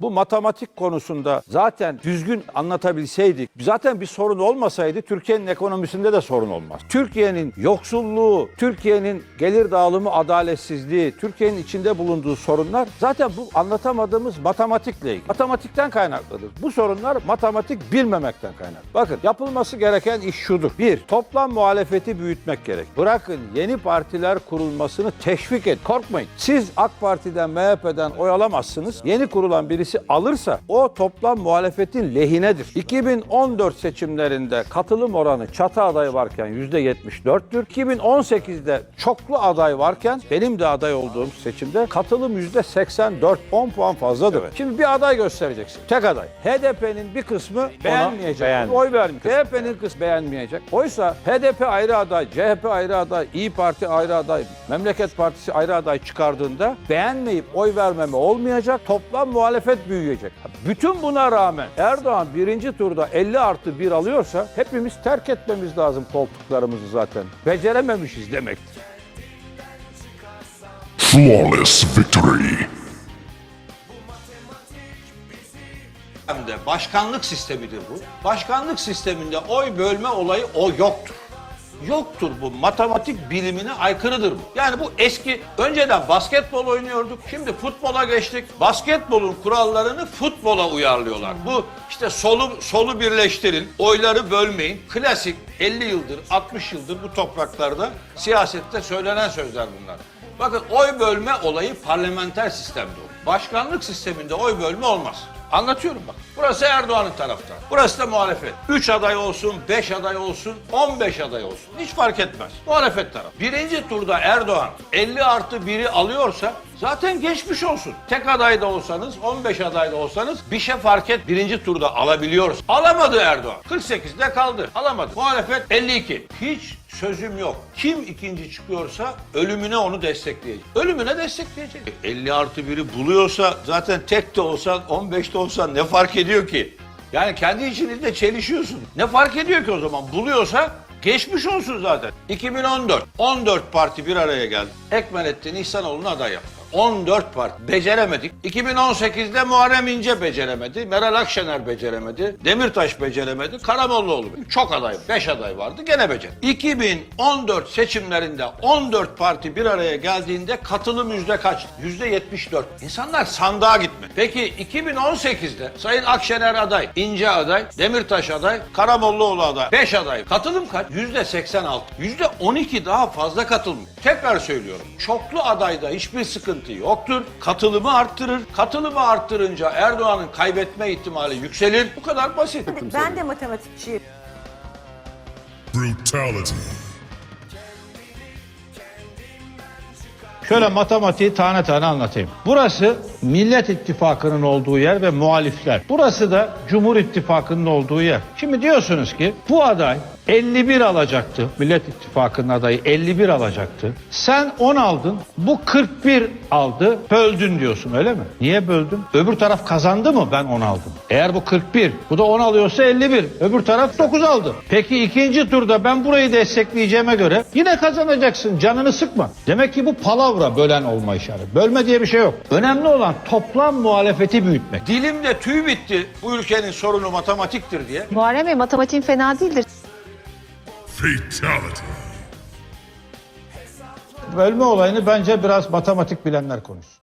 Bu matematik konusunda zaten düzgün anlatabilseydik, zaten bir sorun olmasaydı Türkiye'nin ekonomisinde de sorun olmaz. Türkiye'nin yoksulluğu, Türkiye'nin gelir dağılımı adaletsizliği, Türkiye'nin içinde bulunduğu sorunlar zaten bu anlatamadığımız matematikle ilgili. Matematikten kaynaklıdır. Bu sorunlar matematik bilmemekten kaynaklı. Bakın yapılması gereken iş şudur. Bir, toplam muhalefeti büyütmek gerek. Bırakın yeni partiler kurulmasını teşvik et. Korkmayın. Siz AK Parti'den, MHP'den oy alamazsınız. Yeni kurulan birisi alırsa o toplam muhalefetin lehinedir. 2014 seçimlerinde katılım oranı çatı adayı varken %74'tür. 2018'de çoklu aday varken benim de aday olduğum seçimde katılım %84. 10 puan fazladır. Şimdi bir aday göstereceksin. Tek aday. HDP'nin bir kısmı beğenmeyecek. beğen- Oy vermeyecek. CHP'nin kısmı beğenmeyecek. Oysa HDP ayrı aday, CHP ayrı aday, İyi Parti ayrı aday, Memleket Partisi ayrı aday çıkardığında beğenmeyip oy vermeme olmayacak. Toplam muhalefet büyüyecek. Bütün buna rağmen Erdoğan birinci turda 50 artı 1 alıyorsa hepimiz terk etmemiz lazım koltuklarımızı zaten. Becerememişiz demektir. Flawless victory. Hem de başkanlık sistemidir bu. Başkanlık sisteminde oy bölme olayı o yoktur. Yoktur bu. Matematik bilimine aykırıdır bu. Yani bu eski, önceden basketbol oynuyorduk. Şimdi futbola geçtik. Basketbolun kurallarını futbola uyarlıyorlar. Bu işte solu, solu birleştirin, oyları bölmeyin. Klasik 50 yıldır, 60 yıldır bu topraklarda siyasette söylenen sözler bunlar. Bakın oy bölme olayı parlamenter sistemde. Başkanlık sisteminde oy bölme olmaz. Anlatıyorum bak. Burası Erdoğan'ın taraftarı. Burası da muhalefet. 3 aday olsun, 5 aday olsun, 15 aday olsun. Hiç fark etmez. Muhalefet tarafı. Birinci turda Erdoğan 50 artı 1'i alıyorsa zaten geçmiş olsun. Tek aday da olsanız, 15 aday da olsanız bir şey fark et. Birinci turda alabiliyoruz. Alamadı Erdoğan. 48'de kaldı. Alamadı. Muhalefet 52. Hiç sözüm yok. Kim ikinci çıkıyorsa ölümüne onu destekleyecek. Ölümüne destekleyecek. 50 artı 1'i buluyorsa zaten tek de olsan 15 de olsan ne fark ediyor ki? Yani kendi içinizde çelişiyorsun. Ne fark ediyor ki o zaman? Buluyorsa geçmiş olsun zaten. 2014. 14 parti bir araya geldi. Ekmelettin İhsanoğlu'nu aday yaptı. 14 parti. Beceremedik. 2018'de Muharrem İnce beceremedi. Meral Akşener beceremedi. Demirtaş beceremedi. Karamollaoğlu. Çok aday, 5 aday vardı. Gene beceremedi. 2014 seçimlerinde 14 parti bir araya geldiğinde katılım yüzde kaç? Yüzde 74. İnsanlar sandığa gitmedi. Peki 2018'de Sayın Akşener aday, İnce aday, Demirtaş aday, Karamollaoğlu aday. 5 aday. Katılım kaç? Yüzde 86. Yüzde 12 daha fazla katılım. Tekrar söylüyorum. Çoklu adayda hiçbir sıkıntı yoktur. Katılımı arttırır. Katılımı arttırınca Erdoğan'ın kaybetme ihtimali yükselir. Bu kadar basit. Ben de matematikçiyim. Brutality. Şöyle matematiği tane tane anlatayım. Burası Millet İttifakı'nın olduğu yer ve muhalifler. Burası da Cumhur İttifakı'nın olduğu yer. Şimdi diyorsunuz ki bu aday 51 alacaktı. Millet İttifakı'nın adayı 51 alacaktı. Sen 10 aldın. Bu 41 aldı. Böldün diyorsun öyle mi? Niye böldün? Öbür taraf kazandı mı ben 10 aldım. Eğer bu 41 bu da 10 alıyorsa 51. Öbür taraf 9 aldı. Peki ikinci turda ben burayı destekleyeceğime göre yine kazanacaksın. Canını sıkma. Demek ki bu palavra bölen olma işareti. Bölme diye bir şey yok. Önemli olan toplam muhalefeti büyütmek. Dilimde tüy bitti bu ülkenin sorunu matematiktir diye. Muharrem Bey matematiğin fena değildir. Fatality. Bölme olayını bence biraz matematik bilenler konuşsun.